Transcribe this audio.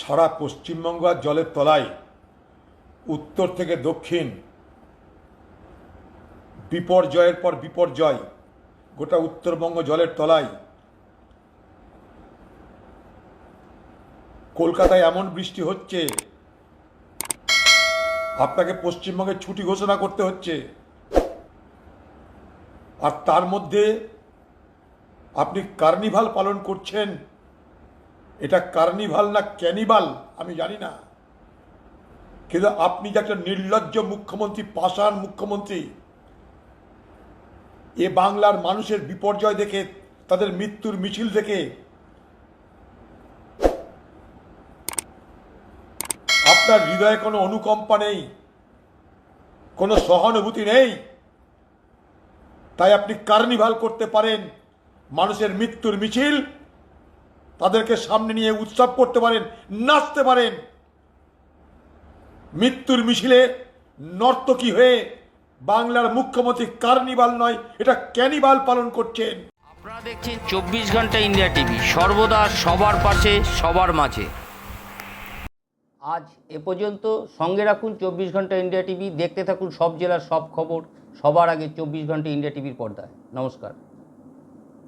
সারা পশ্চিমবঙ্গ আর জলের তলায়, উত্তর থেকে দক্ষিণ, বিপর্যয়ের পর বিপর্যয়, গোটা উত্তরবঙ্গ জলের তলায়। কলকাতায় এমন বৃষ্টি হচ্ছে, আপনাকে পশ্চিমবঙ্গে ছুটি ঘোষণা করতে হচ্ছে। আর তার মধ্যে আপনি কার্নিভাল পালন করছেন এটা কার্নিভাল না ক্যানিভাল আমি জানি না। কিন্তু আপনি যে একটা নির্লজ্জ মুখ্যমন্ত্রী, পাষাণ মুখ্যমন্ত্রী, এ বাংলার মানুষের বিপর্যয় দেখে, তাদের মৃত্যুর মিছিল দেখে, আপনার হৃদয়ে কোনো অনুকম্পা নেই, কোনো সহানুভূতি নেই, তাই আপনি কার্নিভাল করতে পারেন মানুষের মৃত্যুর মিছিল। তাদেরকে সামনে নিয়ে উৎসব করতে পারেন নাচতে পারেন। মৃত্যুর মিছিলে নর্তকী হয়ে বাংলার মুখ্যমন্ত্রী কার্নিভাল নয় এটা ক্যানিভাল পালন করছেন। আপনারা দেখছেন চব্বিশ ঘণ্টা ইন্ডিয়া টিভি সর্বদা সবার পাশে সবার মাঝে। আজ এ পর্যন্ত সঙ্গে রাখুন চব্বিশ ঘণ্টা ইন্ডিয়া টিভি দেখতে থাকুন সব জেলার সব খবর সবার আগে চব্বিশ ঘণ্টা ইন্ডিয়া টিভির পর্দায়। নমস্কার।